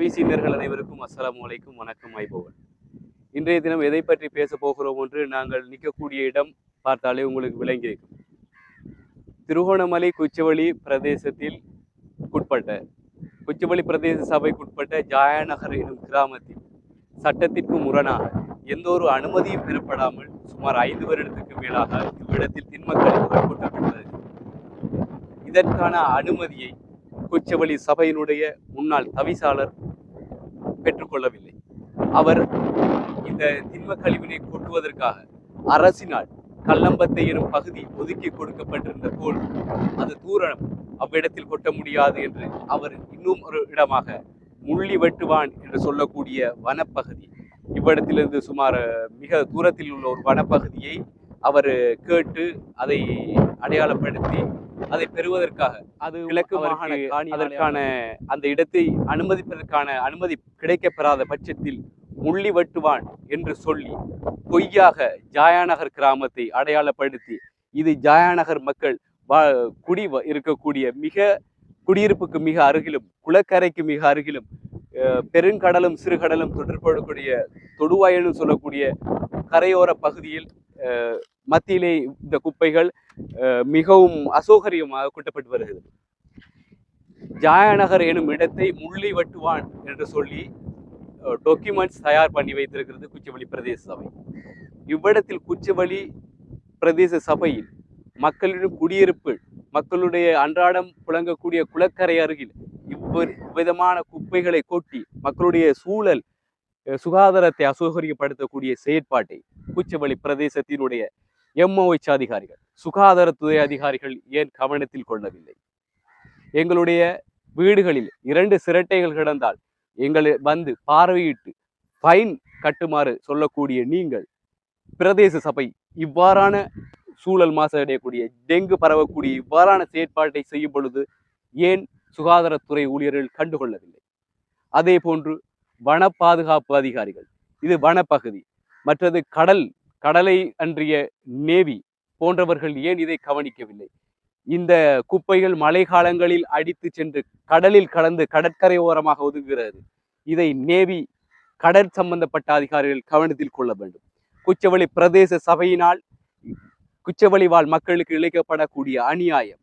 TVC நேர்கள் அனைவருக்கும் அஸ்லாம் வலைக்கும் வணக்கம் ஐபவன். இன்றைய தினம் எதை பற்றி பேச போகிறோம் என்று நாங்கள் நிற்கக்கூடிய இடம் பார்த்தாலே உங்களுக்கு விளங்கியிருக்கும் திருகோணமலை குச்சவெளி பிரதேசத்தில் உட்பட்ட குச்சவெளி பிரதேச சபைக்குட்பட்ட ஜாயநகர் எனும் கிராமத்தில் சட்டத்திற்கு முரணாக எந்த ஒரு அனுமதியும் பெறப்படாமல் சுமார் ஐந்து வருடத்துக்கு மேலாக இவ்விடத்தில் திண்மக்களை கூட்டப்பட்டுள்ளது இதற்கான அனுமதியை குச்சவெளி சபையினுடைய முன்னாள் தவிசாளர் பெற்றுக்கொள்ளவில்லை. அவர் இந்த திண்ம கழிவினை கொட்டுவதற்காக அரசினால் கல்லம்பத்தை எனும் பகுதி ஒதுக்கி கொடுக்கப்பட்டிருந்த போல் அது தூரம் அவ்விடத்தில் கொட்ட முடியாது என்று அவர் இன்னும் ஒரு இடமாக முள்ளி வெட்டுவான் என்று சொல்லக்கூடிய வனப்பகுதி. இவ்விடத்திலிருந்து சுமார் மிக தூரத்தில் உள்ள ஒரு வனப்பகுதியை அவர் கேட்டு அதை அடையாளப்படுத்தி அதை பெறுவதற்காக அது கிழக்கு மாகாண அதற்கான அந்த இடத்தை அனுமதிப்பதற்கான அனுமதி கிடைக்கப்பெறாத பட்சத்தில் முள்ளி வெட்டுவான் என்று சொல்லி பொய்யாக ஜாயாநகர் கிராமத்தை அடையாளப்படுத்தி இது ஜாயாநகர் மக்கள் வா குடி இருக்கக்கூடிய மிக குடியிருப்புக்கு மிக அருகிலும் குளக்கரைக்கு மிக அருகிலும் பெருங்கடலும் சிறுகடலும் தொடர்படக்கூடிய தொடுவாயன்னு சொல்லக்கூடிய கரையோர பகுதியில் மத்தியிலே இந்த குப்பைகள் அஹ், மிகவும் அசௌகரியமாக கூட்டப்பட்டு வருகிறது. ஜாயநகர் எனும் இடத்தை முள்ளி வெட்டுவான் என்று சொல்லி டாக்குமெண்ட்ஸ் தயார் பண்ணி வைத்திருக்கிறது குச்சவெளி பிரதேச சபை. இவ்விடத்தில் குச்சவெளி பிரதேச சபையில் மக்களின் குடியிருப்பு மக்களுடைய அன்றாடம் புழங்கக்கூடிய குளக்கரை அருகில் இவ்விதமான குப்பைகளை கொட்டி மக்களுடைய சூழல் சுகாதாரத்தை அசௌகரியப்படுத்தக்கூடிய செயற்பாட்டை குச்சவெளி பிரதேசத்தினுடைய எம்ஓஎச் அதிகாரிகள் சுகாதாரத்துறை அதிகாரிகள் ஏன் கவனத்தில் கொள்ளவில்லை? எங்களுடைய வீடுகளில் இரண்டு சிரட்டைகள் கிடந்தால் எங்களை வந்து பார்வையிட்டு ஃபைன் கட்டுமாறு சொல்லக்கூடிய நீங்கள் பிரதேச சபை இவ்வாறான சூழல் மாசடையக்கூடிய டெங்கு பரவக்கூடிய இவ்வாறான செயற்பாட்டை செய்யும் பொழுது ஏன் சுகாதாரத்துறை ஊழியர்கள் கண்டுகொள்ளவில்லை? அதே போன்று வன பாதுகாப்பு அதிகாரிகள் இது வனப்பகுதி மற்றது கடல் கடலை அன்றிய நேவி போன்றவர்கள் ஏன் இதை கவனிக்கவில்லை? இந்த குப்பைகள் மழை காலங்களில் அடித்து சென்று கடலில் கலந்து கடற்கரை ஓரமாக ஒதுங்குகிறது. இதை நேவி கடல் சம்பந்தப்பட்ட அதிகாரிகள் கவனத்தில் கொள்ள வேண்டும். குச்சவெளி பிரதேச சபையினால் குச்சவெளி வாழ் மக்களுக்கு இழைக்கப்படக்கூடிய அநியாயம்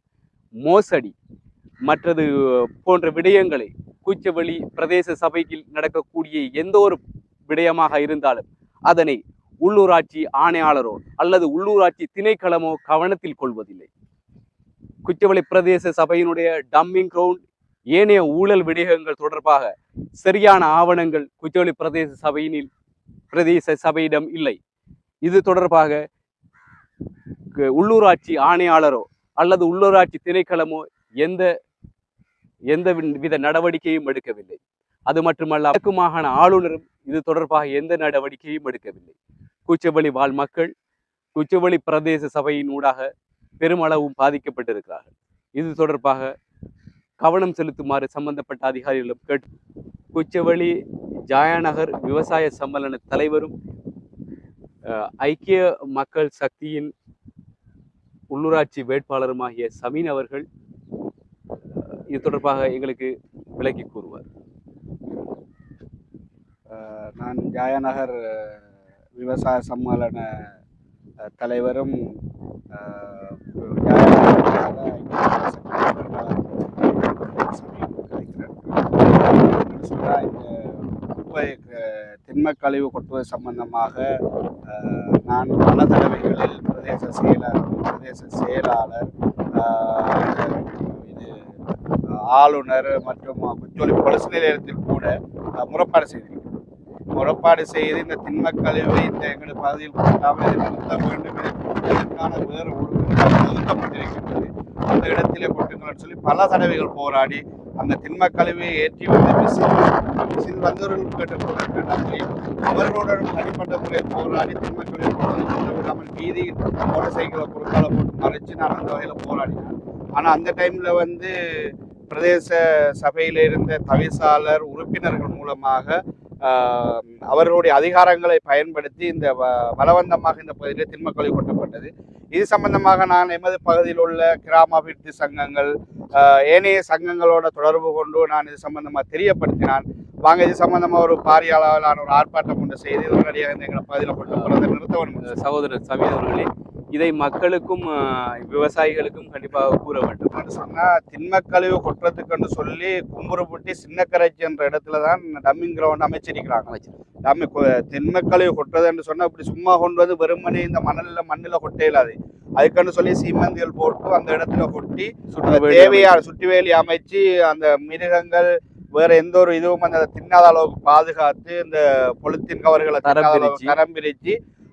மோசடி மற்றது போன்ற விடயங்களை குச்சவெளி பிரதேச சபையில் நடக்கக்கூடிய எந்த ஒரு விடயமாக இருந்தாலும் அதனை உள்ளூராட்சி ஆணையாளரோ அல்லது உள்ளூராட்சி திணைக்களமோ கவனத்தில் கொள்வதில்லை. குச்சவெளி பிரதேச சபையினுடைய டம்மிங் கிரவுண்ட் ஏனைய ஊழல் விடயங்கள் தொடர்பாக சரியான ஆவணங்கள் குச்சவெளி பிரதேச சபையினில் பிரதேச சபையிடம் இல்லை. இது தொடர்பாக உள்ளூராட்சி ஆணையாளரோ அல்லது உள்ளூராட்சி திணைக்களமோ எந்த எந்த வித நடவடிக்கையும் எடுக்கவில்லை. அது மட்டுமல்ல வடக்கு மாகாண ஆளுநரும் இது தொடர்பாக எந்த நடவடிக்கையும் எடுக்கவில்லை. கூச்சவெளி வாழ் மக்கள் கூச்சவெளி பிரதேச சபையின் ஊடாக பெருமளவும் பாதிக்கப்பட்டிருக்கிறார்கள். இது தொடர்பாக கவனம் செலுத்துமாறு சம்பந்தப்பட்ட அதிகாரிகளும் கேட்டு குச்சவெளி ஜாயாநகர் விவசாய சம்மேளன தலைவரும் ஐக்கிய மக்கள் சக்தியின் உள்ளூராட்சி வேட்பாளருமாகிய சமீன் அவர்கள் இது தொடர்பாக எங்களுக்கு விளக்கி கூறுவார். நான் ஜாயநகர் விவசாய சம்மேளன தலைவரும் அஹ், குப்பை கழிவு கொட்டுவது சம்பந்தமாக நான் பல தடவைகளில் பிரதேச செயலர் பிரதேச செயலாளர் இது ஆளுநர் மற்றும் குச்சோலி பொலிஸ் நிலையத்தில் கூட அஹ், முறைப்பாடு முறைப்பாடு செய்து இந்த திண்ம கழிவை இந்த எங்கள் பகுதியில் கொட்டாமல் இதை நிறுத்த வேண்டும் அதற்கான இதற்கான வேறு ஒழுங்குமுறை ஒதுக்கப்பட்டிருக்கின்றது. அந்த இடத்திலே கொட்டுங்கள்னு சொல்லி பல தடவைகள் போராடி அந்த திண்மக் கழிவை ஏற்றி வந்து மிசில் மிசில் வந்தவர்கள் கேட்டுக்கொண்டிருக்கிறார்கள் அவர்களுடன் தனிப்பட்ட முறையில் போராடி திண்ம கழிவு கொண்டு விடாமல் வீதியில் மோட்டர் சைக்கிளை குறுக்கால போட்டு மறைச்சு நான் அந்த வகையில் போராடினேன் ஆனால் அந்த டைமில் வந்து பிரதேச சபையில் இருந்த தவிசாளர் உறுப்பினர்கள் மூலமாக அவர்களுடைய அதிகாரங்களை பயன்படுத்தி இந்த வ- பலவந்தமாக இந்த பகுதியில் திண்மக்கழிவு கொட்டப்பட்டது. இது சம்பந்தமாக நான் எமது பகுதியில் உள்ள கிராம அபிவிருத்தி சங்கங்கள் ஏனைய சங்கங்களோட தொடர்பு கொண்டு நான் இது சம்பந்தமாக தெரியப்படுத்தினான். வாங்க இது சம்பந்தமாக ஒரு பாரிய அளவிலான ஒரு ஆர்ப்பாட்டம் ஒன்று செய்து உடனடியாக இந்த எங்களை பகுதியில் கொண்டு போகிறதை சகோதரர் சமீர் அவர்களே இதை மக்களுக்கும் விவசாயிகளுக்கும் கண்டிப்பாக கூற வேண்டும். என்று சொன்னா திண்மக்கழிவு கொட்டுறதுக்குன்னு சொல்லி கும்புறுபட்டி சின்னக்கரைச்சி என்ற இடத்துல தான் டம்மிங் கிரவுண்ட் அமைச்சிருக்கிறாங்க. அமைச்சர் டம்மி திண்மக்கழிவு கொட்டுறதுன்னு சொன்னா இப்படி சும்மா கொண்டு வந்து வெறுமனே இந்த மணல்ல மண்ணில் கொட்ட இயலாது அதுக்குன்னு சொல்லி சீமந்திகள் போட்டு அந்த இடத்துல கொட்டி தேவையான சுற்றுவேலி அமைச்சு. அந்த மிருகங்கள் வேற எந்த ஒரு இதுவும் அந்த தின்னாத அளவுக்கு பாதுகாத்து இந்த பொலித்தீன் கவர்களை தரம் தின்னாத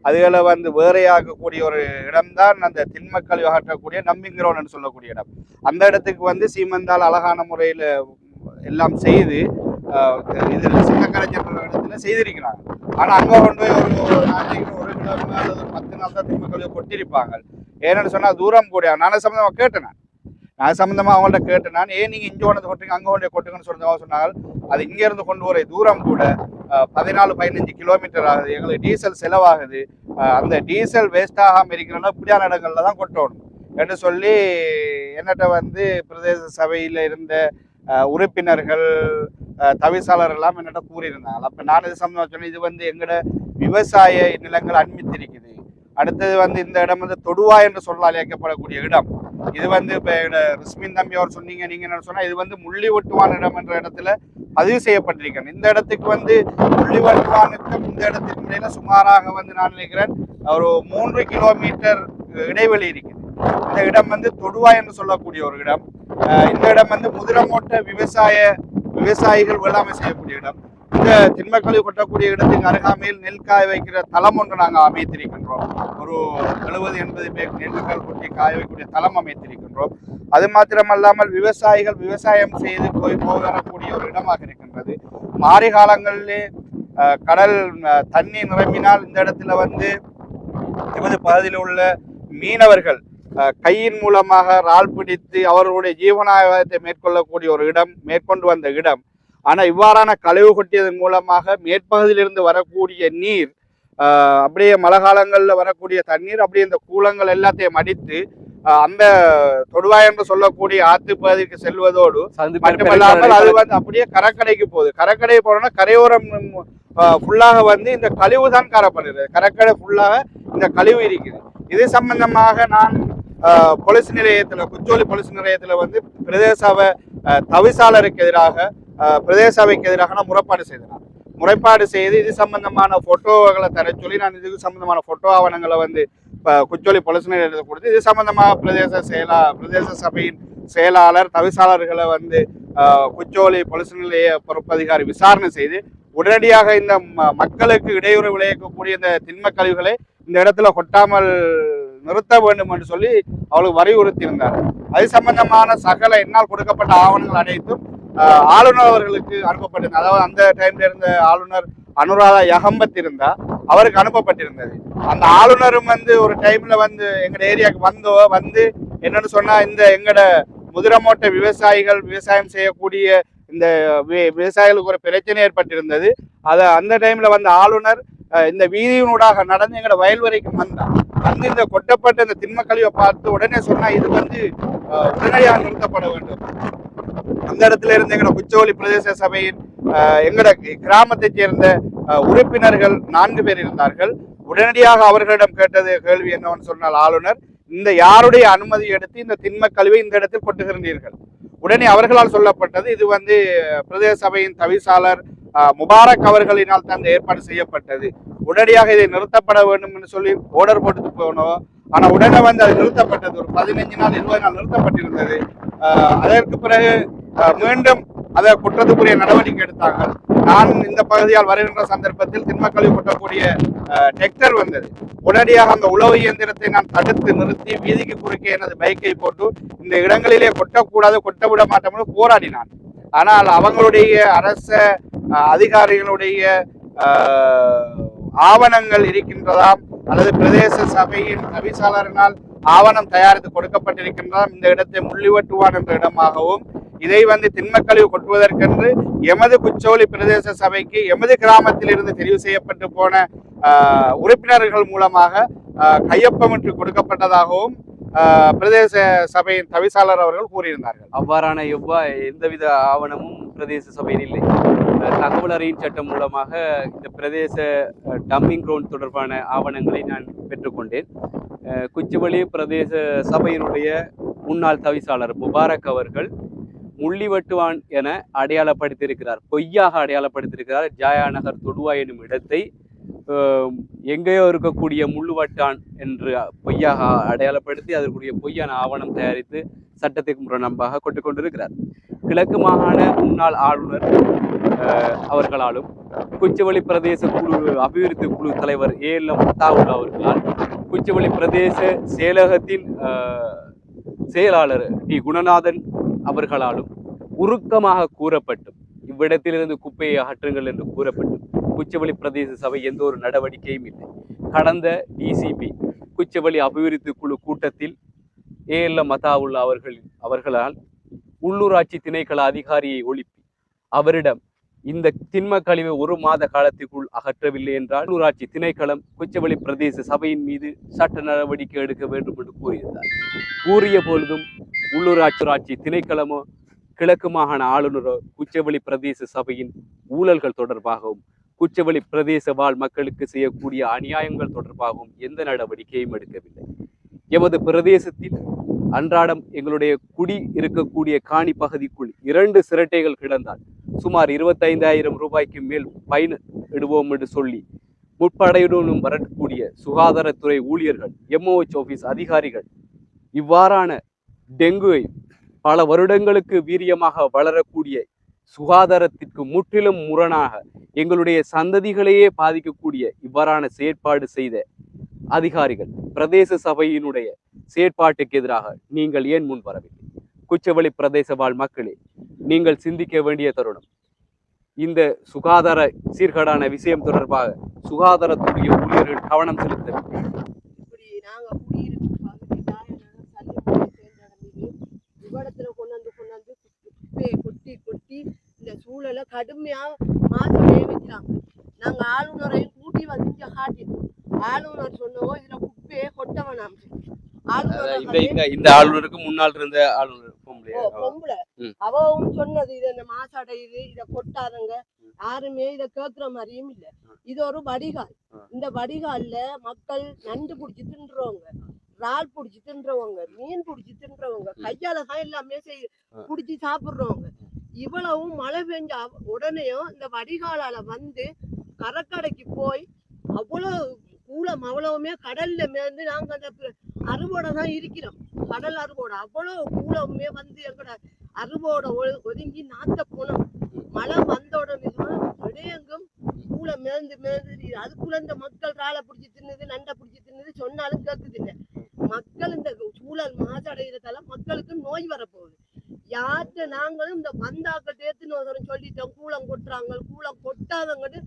அதுகள அதுகளை வந்து வேறையாகக்கூடிய ஒரு இடம்தான் அந்த திண்மக்கள் அகற்றக்கூடிய நம்பிங்கிறோன்னு சொல்லக்கூடிய இடம். அந்த இடத்துக்கு வந்து சீமந்தால் அழகான முறையில் எல்லாம் செய்து இதில் இதுல இடத்துல செய்திருக்கிறாங்க. ஆனால் அங்கே கொண்டு போய் ஒரு ஒரு நாளைக்கு ஒரு கிலோமீட்டர் அல்லது பத்து நாள் தான் திண்மக்கழிவு கொட்டியிருப்பாங்க. ஏன்னு சொன்னால் தூரம் கூட நான் சம்மந்தமாக கேட்டேன் நான். நான் சம்மந்தமாக அவங்கள்ட்ட கேட்டேன் நான் ஏன் நீங்கள் இங்கே கொண்டு கொட்டுங்க அங்கே கொண்டு கொட்டுங்கன்னு சொன்னதாக சொன்னால் அது இங்கேருந்து கொண்டு வர தூரம் கூட பதினாலு பதினஞ்சு கிலோமீட்டர் ஆகுது. எங்களுக்கு டீசல் செலவாகுது. அந்த டீசல் வேஸ்ட் ஆகாமல் இருக்கிறனால இப்படியான இடங்களில் தான் கொட்டணும் என்று சொல்லி என்னட்ட வந்து பிரதேச சபையில் இருந்த உறுப்பினர்கள் ஆஹ், தவிசாளர் எல்லாம் என்னட்ட கூறியிருந்தாங்க. அப்போ நான் இது சம்மந்தமாக சொன்னேன் இது வந்து எங்களோட விவசாய நிலங்கள் அண்மித்திருக்குது. அடுத்தது வந்து இந்த இடம் வந்து தொடுவா என்று சொல்லால் அழைக்கப்படக்கூடிய இடம். இது வந்து இப்போ ரிஸ்மின் தம்பி அவர் சொன்னீங்க நீங்க என்ன சொன்னா இது வந்து முள்ளி ஒட்டுவான் இடம் என்ற இடத்துல பதிவு செய்யப்பட்டிருக்கேன் இந்த இடத்துக்கு வந்து முள்ளி ஒட்டுவானுக்கும் இந்த இடத்துக்கு இடையில சுமாராக வந்து நான் நினைக்கிறேன் ஒரு மூன்று கிலோமீட்டர் இடைவெளி இருக்குது. இந்த இடம் வந்து தொடுவா என்று சொல்லக்கூடிய ஒரு இடம். இந்த இடம் வந்து முதிரமோட்ட விவசாய விவசாயிகள் வேளாண்மை செய்யக்கூடிய இடம். இந்த திண்மக்கழிவு கொட்டக்கூடிய இடத்துக்கு அருகாமையில் நெல் காய வைக்கிற தளம் ஒன்று நாங்கள் அமைத்திருக்கின்றோம். ஒரு எழுபது எண்பது பேர் நெல்லுக்கள் கொட்டி காய வைக்கக்கூடிய தளம் அமைத்திருக்கின்றோம். அது மாத்திரமல்லாமல் விவசாயிகள் விவசாயம் செய்து போய் போகக்கூடிய வரக்கூடிய ஒரு இடமாக இருக்கின்றது. மாரி காலங்களிலே கடல் தண்ணி நிரம்பினால் இந்த இடத்துல வந்து எமது பகுதியில் உள்ள மீனவர்கள் கையின் மூலமாக இறால் பிடித்து அவர்களுடைய ஜீவனாயத்தை மேற்கொள்ளக்கூடிய ஒரு இடம் மேற்கொண்டு வந்த இடம் ஆனால் இவ்வாறான கழிவு கொட்டியதன் மூலமாக மேற்பகுதியிலிருந்து வரக்கூடிய நீர் அப்படியே மழை காலங்களில் வரக்கூடிய தண்ணீர் அப்படியே இந்த கூலங்கள் எல்லாத்தையும் அடித்து அந்த தொடுவாய் என்று சொல்லக்கூடிய ஆற்று பகுதிக்கு செல்வதோடு மட்டுமல்லாமல் அது வந்து அப்படியே கரக்கடைக்கு போகுது. கரக்கடை போனோம்னா கரையோரம் ஃபுல்லாக வந்து இந்த கழிவு தான் காணப்படுகிறது கரக்கடை ஃபுல்லாக இந்த கழிவு இருக்குது இது சம்பந்தமாக நான் போலீஸ் நிலையத்தில் குச்சோலி போலீஸ் நிலையத்தில் வந்து பிரதேச சபை தவிசாளருக்கு எதிராக பிரதேச சபைக்கு எதிராக நான் முறைப்பாடு செய்தேன். முறைப்பாடு செய்து இது சம்பந்தமான போட்டோகளை தர சொல்லி நான் இதுக்கு சம்பந்தமான போட்டோ ஆவணங்களை வந்து இப்போ குச்சோலி போலீஸ் நிலையத்தில் கொடுத்து இது சம்பந்தமாக பிரதேச செயலா பிரதேச சபையின் செயலாளர் தவிசாளர்களை வந்து குச்சோலி பொலிஸ் நிலைய பொறுப்பதிகாரி விசாரணை செய்து உடனடியாக இந்த ம- மக்களுக்கு இடையூறு விளைவிக்கக்கூடிய இந்த திண்ம கழிவுகளை இந்த இடத்துல கொட்டாமல் நிறுத்த வேண்டும் என்று சொல்லி அவளுக்கு வலியுறுத்தியிருந்தார். அது சம்பந்தமான சகல என்னால் கொடுக்கப்பட்ட ஆவணங்கள் அனைத்தும் ஆளுநர் அவர்களுக்கு அனுப்பப்பட்டிருந்தது அதாவது அந்த டைம்ல இருந்த ஆளுநர் அனுராதா யகம்பத் இருந்தா அவருக்கு அனுப்பப்பட்டிருந்தது. அந்த ஆளுநரும் வந்து ஒரு டைம்ல வந்து எங்கட ஏரியாவுக்கு வந்தோ வந்து என்னன்னு சொன்னா இந்த எங்கட முதிரமோட்ட விவசாயிகள் விவசாயம் செய்யக்கூடிய இந்த வி- விவசாயிகளுக்கு ஒரு பிரச்சனை ஏற்பட்டிருந்தது. அதை அந்த டைம்ல வந்த ஆளுநர் அஹ், இந்த வீதியினூடாக நடந்து எங்கட வயல் வரைக்கும் வந்தார் வந்து இந்த கொட்டப்பட்ட இந்த திண்மக்கழிவை பார்த்து உடனே சொன்னா இது வந்து உடனடியாக நிறுத்தப்பட வேண்டும். அந்த இடத்துல இருந்து எங்களோட குச்சோலி பிரதேச சபையின் எங்களோட கிராமத்தைச் சேர்ந்த உறுப்பினர்கள் நான்கு பேர் இருந்தார்கள். உடனடியாக அவர்களிடம் கேட்டது கேள்வி என்னவென்று சொன்னால் ஆளுநர் இந்த யாருடைய அனுமதி எடுத்து இந்த திண்ம கழிவை இந்த இடத்தில் கொட்டுகிறீர்கள்? உடனே அவர்களால் சொல்லப்பட்டது இது வந்து பிரதேச சபையின் தவிசாளர் முபாரக் அவர்களினால் தான் இந்த ஏற்பாடு செய்யப்பட்டது. உடனடியாக இதை நிறுத்தப்பட வேண்டும் என்று சொல்லி ஓர்டர் போட்டு போனோம். ஆனா உடனே வந்து அது நிறுத்தப்பட்டது. ஒரு பதினைஞ்சு நாள் இருபது நாள் நிறுத்தப்பட்டிருந்தது. அதற்கு பிறகு மீண்டும் அதை குற்றத்துக்குரிய நடவடிக்கை எடுத்தாங்க. நான் இந்த பகுதியால் வருகின்ற சந்தர்ப்பத்தில் திண்மக்கழிவு கொட்டக்கூடிய டெக்டர் வந்தது. உடனடியாக அந்த உழவு இயந்திரத்தை நான் தடுத்து நிறுத்தி வீதிக்கு குறுக்கே எனது பைக்கை போட்டு இந்த இடங்களிலே கொட்டக்கூடாது கொட்ட விட மாட்டோம்னு போராடினான். ஆனால் அவங்களுடைய அரச அதிகாரிகளுடைய ஆவணங்கள் இருக்கின்றதாம் அல்லது பிரதேச சபையின் தவிசாளரினால் ஆவணம் தயாரித்து கொடுக்கப்பட்டிருக்கின்றதாம் இந்த இடத்தை முள்ளிவட்டுவான் என்ற இடமாகவும் இதை வந்து திண்மக்கழிவு கொட்டுவதற்கென்று எமது குச்சோலி பிரதேச சபைக்கு எமது கிராமத்தில் இருந்து தெரிவு செய்யப்பட்டு போன உறுப்பினர்கள் மூலமாக கையொப்பமிட்டு கொடுக்கப்பட்டதாகவும் பிரதேச சபையின் தவிசாளர் அவர்கள் கூறியிருந்தார்கள். அவ்வாறான எவ்வா எந்தவித ஆவணமும் பிரதேச சபையில் இல்லை. தகவல் அறியும் சட்டம் மூலமாக இந்த பிரதேச டம்பிங் கிரவுண்ட் தொடர்பான ஆவணங்களை நான் பெற்றுக்கொண்டேன். குச்சிவழி பிரதேச சபையினுடைய முன்னாள் தவிசாளர் முபாரக் அவர்கள் முள்ளிவட்டுவான் என அடையாளப்படுத்தியிருக்கிறார். பொய்யாக அடையாளப்படுத்தியிருக்கிறார். ஜாயா நகர் தொடுவா எனும் இடத்தை எங்கேயோ இருக்கக்கூடிய முள்ளுவட்டான் என்று பொய்யாக அடையாளப்படுத்தி அதற்குரிய பொய்யான ஆவணம் தயாரித்து சட்டத்துக்கு முரணம்பாக கொண்டு கொண்டிருக்கிறார். கிழக்கு மாகாண முன்னாள் ஆளுநர் அவர்களாலும் குச்சவெளி பிரதேச குழு அபிவிருத்தி குழு தலைவர் ஏ எல் எம் அவர்களால் குச்சவெளி பிரதேச செயலகத்தின் செயலாளர் டி. குணநாதன் அவர்களாலும் உருக்கமாக கூறப்பட்டும். இவ்விடத்திலிருந்து குப்பையை அகற்றுங்கள் என்று கூறப்பட்டும். குச்சவெளி பிரதேச சபை எந்த ஒரு நடவடிக்கையும் இல்லை. கடந்த டிசிபி குச்சவெளி அபிவிருத்தி குழு கூட்டத்தில் ஏஎல்எம் மதாவுல்லா அவர்கள் அவர்களால் உள்ளூராட்சி திணைக்கள அதிகாரியை ஒழிப்பி. அவரிடம் இந்த திண்ம கழிவை ஒரு மாத காலத்திற்குள் அகற்றவில்லை என்றால் உள்ளூராட்சி திணைக்களம் குச்சவெளி பிரதேச சபையின் மீது சட்ட நடவடிக்கை எடுக்க வேண்டும் என்று கூறியிருந்தார். கூறிய பொழுதும் உள்ளூராட்சி திணைக்களமோ கிழக்கு மாகாண ஆளுநரோ குச்சவெளி பிரதேச சபையின் ஊழல்கள் தொடர்பாகவும் குச்சவெளி பிரதேச வாழ் மக்களுக்கு செய்யக்கூடிய அநியாயங்கள் தொடர்பாகவும் எந்த நடவடிக்கையும் எடுக்கவில்லை. எமது பிரதேசத்தில் அன்றாடம் எங்களுடைய குடி இருக்கக்கூடிய காணி பகுதிக்குள் இரண்டு சிரட்டைகள் கிடந்தால் சுமார் இருபத்தைந்தாயிரம் ரூபாய்க்கு மேல் பயன் இடுவோம் என்று சொல்லி முற்படையுடனும் வரக்கூடிய சுகாதாரத்துறை ஊழியர்கள் எம்ஓஹெச் ஆஃபீஸ் அதிகாரிகள் இவ்வாறான டெங்குவை பல வருடங்களுக்கு வீரியமாக வளரக்கூடிய சுகாதாரத்திற்கு முற்றிலும் முரணாக எங்களுடைய சந்ததிகளையே பாதிக்கக்கூடிய இவ்வாறான செயற்பாடு செய்த அதிகாரிகள் பிரதேச சபையினுடைய செயற்பாட்டுக்கு எதிராக நீங்கள் ஏன் முன் வரவில்லை? குச்சவெளி பிரதேச வாழ் மக்களே நீங்கள் சிந்திக்க வேண்டிய தருணம். இந்த சுகாதார சீர்கேடான விஷயம் தொடர்பாக சுகாதாரத்துடைய ஊழியர்கள் கவனம் செலுத்தவில்லை இப்படி நாங்க குடியிருப்பு பகுதி தாயனாக சல்லி சேர்ந்த விவரத்துல கொண்டு வந்து கொண்டு வந்து குப்பையை கொட்டி கொட்டி இந்த சூழலை கடுமையா மாசமே வைக்கிறாங்க நாங்க ஆளுநரையும் கூட்டி வந்து இங்க காட்டிட்டோம் ஆளுநர் சொன்னவோ இதுல குப்பையை கொட்ட வேணாம் இந்த இந்த இந்த ஆளுநருக்கு முன்னால் இருந்த ஆளுநர் பொம்பளை. அவவும் சொன்னது இது இந்த மாசடையுது இத கொட்டாதங்க. யாருமே இத கேக்குற மாதிரியும் இல்ல. இது ஒரு வடிகால். இந்த வடிகால்ல மக்கள் நண்டு புடிச்சு தின்றவங்க இறால் புடிச்சு தின்றவங்க மீன் புடிச்சு தின்றவங்க கையால தான் எல்லாமே செய் ஆ. புடிச்சு சாப்பிடுறவங்க. இவ்வளவும் மழை பெஞ்ச அவ- உடனேயும் இந்த வடிகாலால வந்து கடற்கரைக்கு போய் அவ்வளோ கூலம் அவ்வளவுமே கடல்ல மேந்து நாங்கள் அந்த அறுவோட தான் இருக்கிறோம். கடல் அறுவோட அவ்வளோ கூலமே வந்து எங்களோட அறுவோட ஒ- ஒதுங்கி நாத்த போனோம். மழை வந்த உடனே தான் இடையெங்கும் கூல மேந்து மேந்து அதுக்குள்ள இந்த மக்கள் ராளை பிடிச்சி தின்னுது நண்டை பிடிச்சி தின்னுது சொன்னாலும் கேட்குது இல்லை. மக்கள் இந்த சூழல் மாசடைகிறதால மக்களுக்கு நோய் வரப்போகுது. யார்கிட்ட நாங்களும் இந்த வந்தாக்கள் தேத்துன்னு சொல்லிட்டோம். கூலம் கொட்டுறாங்க கூலம் கொட்டாதங்கன்னு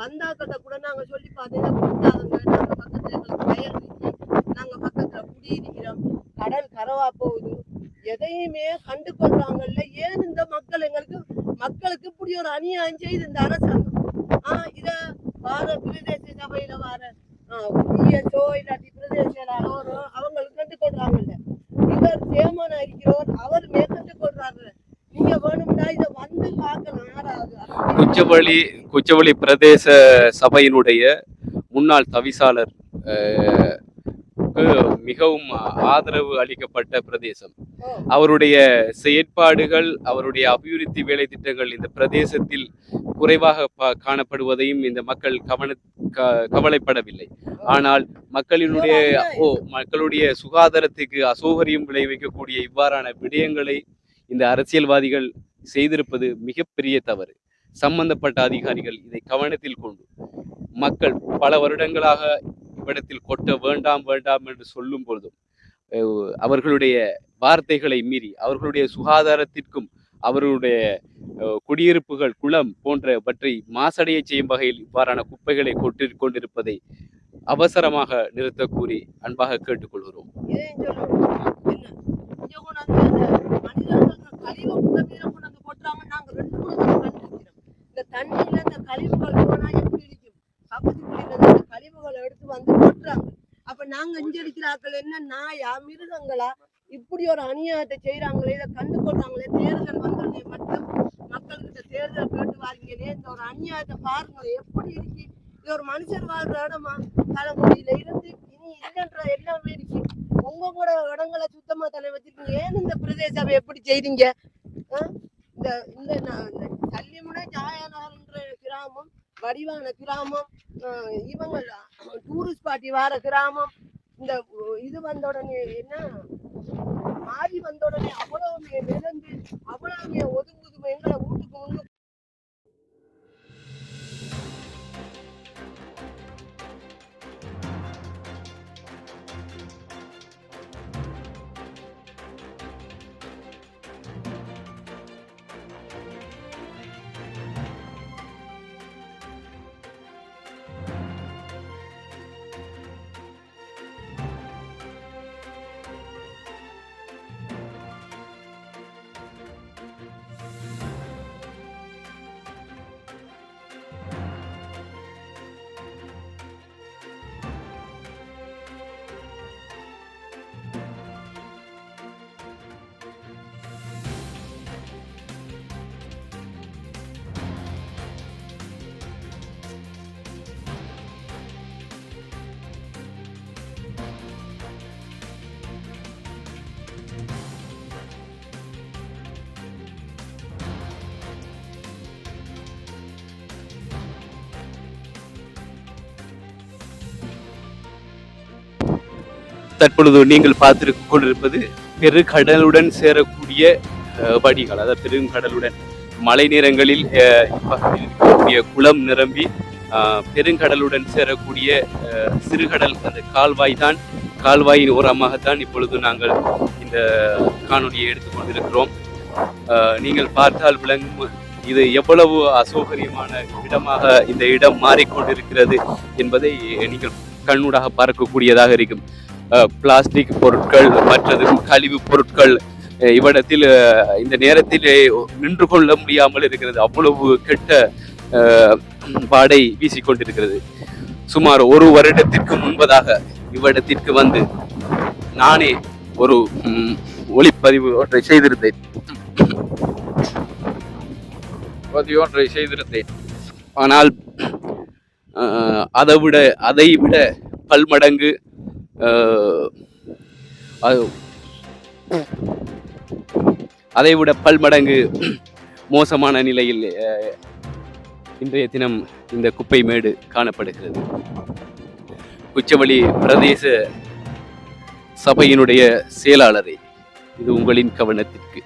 வந்தாக்கிட்ட கூட நாங்க சொல்லி பார்த்தீங்கன்னா கொட்டாதங்க நாங்க பக்கத்துல எங்களுக்கு வயல் இருக்கு. நாங்க பக்கத்துல குடியிருக்கிறோம் கடல் கரவா போகுது. எதையுமே கண்டு கொள்றாங்கல்ல ஏன் இந்த மக்கள் எங்களுக்கு மக்களுக்கு இப்படி ஒரு அநியாயம் செய்து இந்த அரசாங்கம்? ஆஹ் இத வார பிரதேச சபையில வார இஎஸ்ஓ இல்லாட்டி பிரதேச அவங்களுக்கு கண்டு கொள்றாங்கல்ல இவர் சேமனா இருக்கிறவர் அவர் மேற்கொண்டு குச்சவெளி குச்சவெளி பிரதேச சபையினுடைய முன்னாள் தவிசாளர் மிகவும் ஆதரவு அளிக்கப்பட்ட பிரதேசம். அவருடைய செயற்பாடுகள் அவருடைய அபிவிருத்தி வேலை திட்டங்கள் இந்த பிரதேசத்தில் குறைவாக காணப்படுவதையும் இந்த மக்கள் கவன கவலைப்படவில்லை. ஆனால் மக்களினுடைய ஓ மக்களுடைய சுகாதாரத்துக்கு அசௌகரியம் விளைவிக்கக்கூடிய இவ்வாறான விடயங்களை இந்த அரசியல்வாதிகள் செய்திருப்பது மிகப்பெரிய தவறு. சம்பந்தப்பட்ட அதிகாரிகள் இதை கவனத்தில் கொண்டு மக்கள் பல வருடங்களாக இவ்விடத்தில் கொட்ட வேண்டாம் வேண்டாம் என்று சொல்லும் பொழுதும் அவர்களுடைய வார்த்தைகளை மீறி அவர்களுடைய சுகாதாரத்திற்கும் அவர்களுடைய குடியிருப்புகள் குளம் போன்றவற்றை மாசடைய செய்யும் வகையில் இவ்வாறான குப்பைகளை கொட்டி கொண்டிருப்பதை அவசரமாக நிறுத்தக் கூறி அன்பாக கேட்டுக்கொள்கிறோம். என்ன? மனிதர்கள் கூட நாங்க ரெண்டு மூணு தடவை கண்டிருக்கிறோம். இந்த தண்ணியில இந்த கழிவுகள் போனா எப்படி இருக்கும்? கபடி இந்த கழிவுகளை எடுத்து வந்து கொட்டுறாங்க. அப்ப நாங்க அஞ்சடிக்கிற ஆக்கள் என்ன நாயா மிருகங்களா இப்படி ஒரு அநியாயத்தை செய்யறாங்களே இதை கண்டு கொள்றாங்களே தேர்தல் வந்தோடனே மட்டும் மக்கள்கிட்ட தேர்தல் கேட்டு வாரீங்களே இந்த ஒரு அநியாயத்தை பாருங்களே எப்படி இருக்கு இது ஒரு மனுஷர் வாழ்ற இடமா தலைமுறையில இருந்து இனி இல்லைன்ற எல்லாமே இருக்கு உங்க கூட இடங்களை சுத்தமா தலை வச்சிருக்கீங்க ஏன் இந்த பிரதேச எப்படி செய்றீங்க ஆ? இந்த இந்த ந- இந்த கிராமம் வடிவான கிராமம் ஆஹ் இவங்க டூரிஸ்ட் பார்ட்டி வார கிராமம் இந்த இது வந்த உடனே என்ன மாறி வந்த உடனே அவ்வளவுமே அவ்வளவு அவ்வளவுமே ஒதுங்குதுமே எங்களை வீட்டுக்கு முன்னு தற்பொழுது நீங்கள் பார்த்திருக்க கொண்டிருப்பது பெருங்கடலுடன் சேரக்கூடிய வடிகள் வடிகால் அதாவது பெருங்கடலுடன் மழை நேரங்களில் இருக்கக்கூடிய குளம் நிரம்பி பெருங்கடலுடன் சேரக்கூடிய சிறுகடல் அந்த கால்வாய் தான் கால்வாயின் ஓரமாகத்தான் இப்பொழுது நாங்கள் இந்த காணொலியை எடுத்துக்கொண்டிருக்கிறோம் நீங்கள் பார்த்தால் விளங்கும் இது எவ்வளவு அசௌகரியமான இடமாக இந்த இடம் மாறிக்கொண்டிருக்கிறது என்பதை நீங்கள் கண்ணூடாக பார்க்கக்கூடியதாக இருக்கும். பிளாஸ்டிக் பொருட்கள் மற்றது கழிவு பொருட்கள் இவ்விடத்தில் இந்த நேரத்தில் நின்று கொள்ள முடியாமல் இருக்கிறது. அவ்வளவு கெட்ட பாடை வீசிக்கொண்டிருக்கிறது சுமார் ஒரு வருடத்திற்கு முன்பதாக இவ்விடத்திற்கு வந்து நானே ஒரு ஒளிப்பதிவு ஒன்றை செய்திருந்தேன். பதிவு ஒன்றை செய்திருந்தேன். ஆனால் அதை விட அதை விட பல்மடங்கு அதைவிட அதை விட பல்மடங்கு மோசமான நிலையில் இன்றைய தினம் இந்த குப்பை மேடு காணப்படுகிறது. குச்சவெளி பிரதேச சபையினுடைய செயலாளரே இது உங்களின் கவனத்திற்கு.